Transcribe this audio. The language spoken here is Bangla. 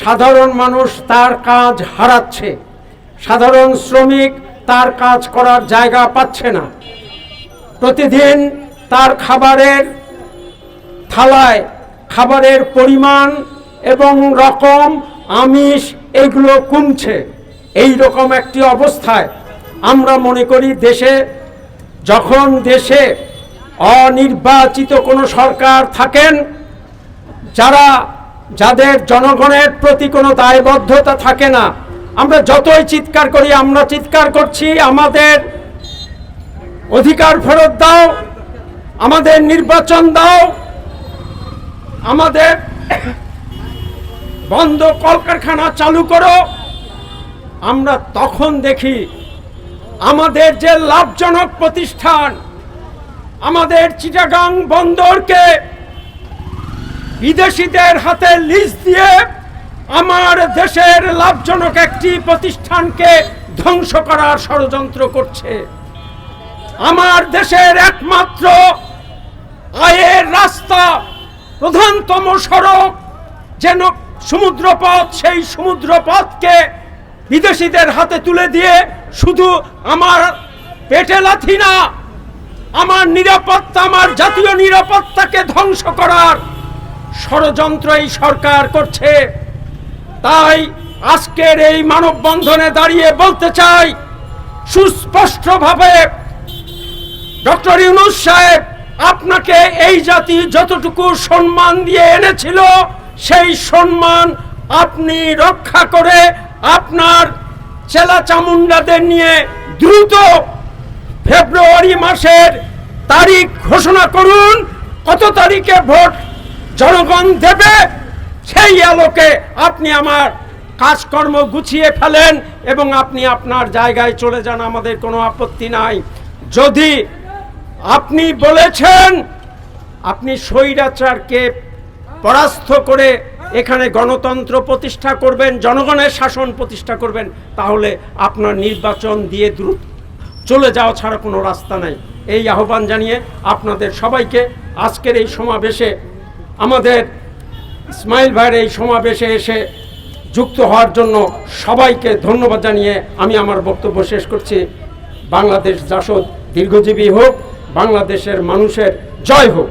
সাধারণ মানুষ তার কাজ হারাচ্ছে। সাধারণ শ্রমিক তার কাজ করার জায়গা পাচ্ছে না। প্রতিদিন তার খাবারের থালায় খাবারের পরিমাণ এবং রকম আমিষ এগুলো কমছে। এই রকম একটি অবস্থায় আমরা মনে করি দেশে যখন দেশে অনির্বাচিত কোনো সরকার থাকেন, যারা যাদের জনগণের প্রতি কোনো দায়বদ্ধতা থাকে না, আমরা যতই চিৎকার করি, আমরা চিৎকার করছি, আমাদের অধিকার ফেরত দাও, আমাদের নির্বাচন দাও, আমাদের বন্ধ কলকারখানা চালু করো। আমরা তখন দেখি আমাদের যে লাভজনক প্রতিষ্ঠান, আমাদের চিটাগাং বন্দরকে বিদেশিদের হাতে লিজ দিয়ে আমার দেশের লাভজনক একটি প্রতিষ্ঠানকে ধ্বংস করার ষড়যন্ত্র করছে। আমার দেশের একমাত্র আয়ের রাস্তা, প্রধানতম সড়ক, যেন সমুদ্রপথ, সেই সমুদ্রপথকে বিদেশিদের হাতে তুলে দিয়ে শুধু আমার পেটে লাথি না, আমার নিরাপত্তা, আমার জাতীয় নিরাপত্তাকে ধ্বংস করার ষড়যন্ত্র এই সরকার করছে। তাই আজকের এই মানববন্ধনে দাঁড়িয়ে বলতে চাই, সুস্পষ্টভাবে ডক্টর ইউনুস সাহেব আপনাকে এই জাতি যতটুকু সম্মান দিয়ে এনেছিল, সেই সম্মান আপনি রক্ষা করে আপনার চেলা চামুন্ডাদের নিয়ে দ্রুত ফেব্রুয়ারি মাসের তারিখ ঘোষণা করুন। কত তারিখে ভোট জনগণ দেবে, সেই আলোকে আপনি আমার কাজকর্ম গুছিয়ে ফেলেন এবং আপনি আপনার জায়গায় চলে যান, আমাদের কোনো আপত্তি নাই। যদি আপনি বলেছেন, আপনি স্বৈরাচারকে পরাস্ত করে এখানে গণতন্ত্র প্রতিষ্ঠা করবেন, জনগণের শাসন প্রতিষ্ঠা করবেন, তাহলে আপনার নির্বাচন দিয়ে দ্রুত চলে যাওয়া ছাড়া কোনো রাস্তা নাই। এই আহ্বান জানিয়ে আপনাদের সবাইকে আজকের এই সমাবেশে আমাদের ইসমাইল ভাইয়ের এই সমাবেশে এসে যুক্ত হওয়ার জন্য সবাইকে ধন্যবাদ জানিয়ে আমি আমার বক্তব্য শেষ করছি। বাংলাদেশ জাসদ দীর্ঘজীবী হোক, বাংলাদেশের মানুষের জয় হোক।